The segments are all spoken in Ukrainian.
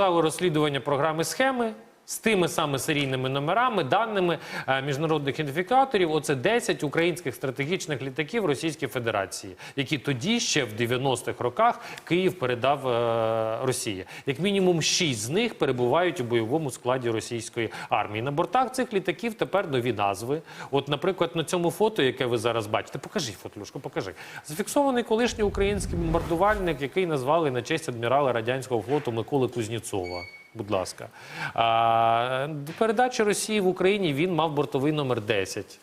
показало розслідування програми схеми. З тими саме серійними номерами, даними е, міжнародних ідентифікаторів, оце 10 українських стратегічних літаків Російської Федерації, які тоді ще в 90-х роках Київ передав е, Росії. Як мінімум 6 з них перебувають у бойовому складі російської армії. На бортах цих літаків тепер нові назви. От, наприклад, на цьому фото, яке ви зараз бачите, покажи фотлюшку, покажи. Зафіксований колишній український бомбардувальник, який назвали на честь адмірала радянського флоту Миколи Кузнєцова. Будь ласка, а, до передачі Росії в Україні він мав бортовий номер 10.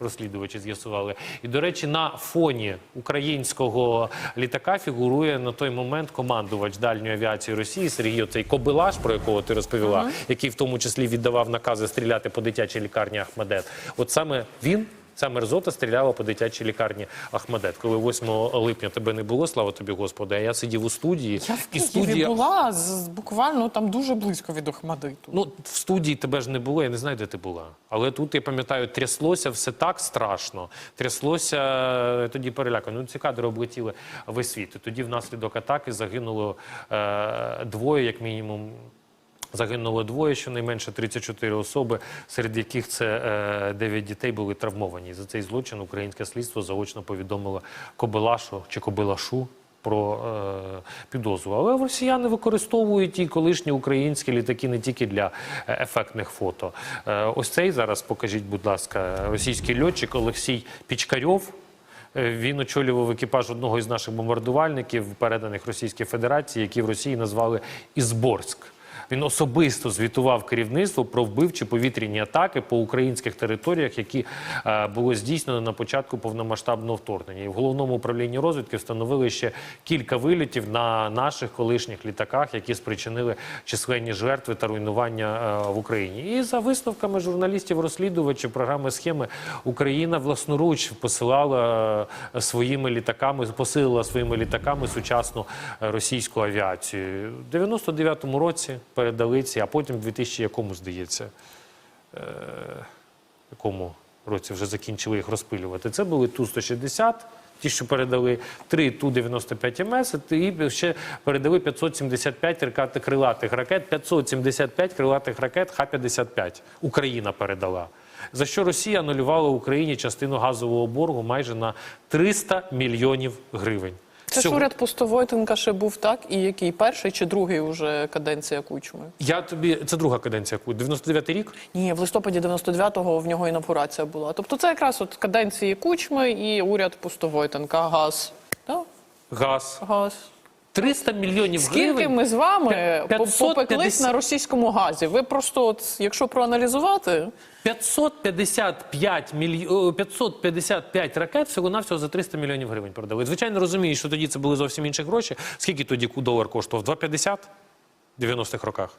Розслідувачі з'ясували. І, до речі, на фоні українського літака фігурує на той момент командувач дальньої авіації Росії Сергій оцей Кобилаш, про якого ти розповіла, який в тому числі віддавав накази стріляти по дитячій лікарні Ахмедет. От саме він. Ця мерзота стріляла по дитячій лікарні Ахмедет. Коли 8 липня тебе не було, слава тобі Господи, а я сидів у студії, Я в і Києві студія була з, буквально там дуже близько від Охмадиту. Ну, в студії тебе ж не було, я не знаю, де ти була. Але тут, я пам'ятаю, тряслося все так страшно. Тряслося тоді перелякано. Ну, ці кадри облетіли весь світ. І тоді внаслідок атаки загинуло е, двоє, як мінімум. Загинуло двоє, щонайменше 34 особи, серед яких це е, 9 дітей були травмовані. І За цей злочин українське слідство заочно повідомило Кобилашу чи Кобилашу про е, підозру. Але росіяни використовують ті колишні українські літаки не тільки для е, ефектних фото. Е, ось цей зараз покажіть, будь ласка, російський льотчик Олексій Пічкарьов. Е, Він очолював екіпаж одного із наших бомбардувальників, переданих Російській Федерації, які в Росії назвали Ізборськ. Він особисто звітував керівництву про вбивчі повітряні атаки по українських територіях, які е, було здійснено на початку повномасштабного вторгнення. І в головному управлінні розвідки встановили ще кілька вилітів на наших колишніх літаках, які спричинили численні жертви та руйнування е, в Україні. І за висновками журналістів-розслідувачів програми схеми Україна власноруч посилала е, своїми літаками, посилила своїми літаками сучасну е, російську авіацію. У 99-му році передали ці, а потім в 2000 якому здається, е, якому році вже закінчили їх розпилювати. Це були Ту-160, ті, що передали 3 Ту-95 МС, і ще передали 575 ракет- крилатих ракет, 575 крилатих ракет Х-55. Україна передала. За що Росія анулювала Україні частину газового боргу майже на 300 мільйонів гривень. Це ж уряд Пустовойтенка ще був так, і який перший чи другий уже каденція Кучми? Я тобі це друга каденція. 99-й рік. Ні, в листопаді 99-го в нього інавгурація була. Тобто це якраз от каденції Кучми і уряд Пустовойтенка. Газ. Да? Газ. Газ. 300 мільйонів Скільки гривень. ми з вами 550 попеклись на російському газі? Ви просто, от, якщо проаналізувати, 555 мільй... о, 555 ракет всього навсього за 300 мільйонів гривень продали. Звичайно, розумію, що тоді це були зовсім інші гроші. Скільки тоді долар коштував? 2,50 в 90-х роках.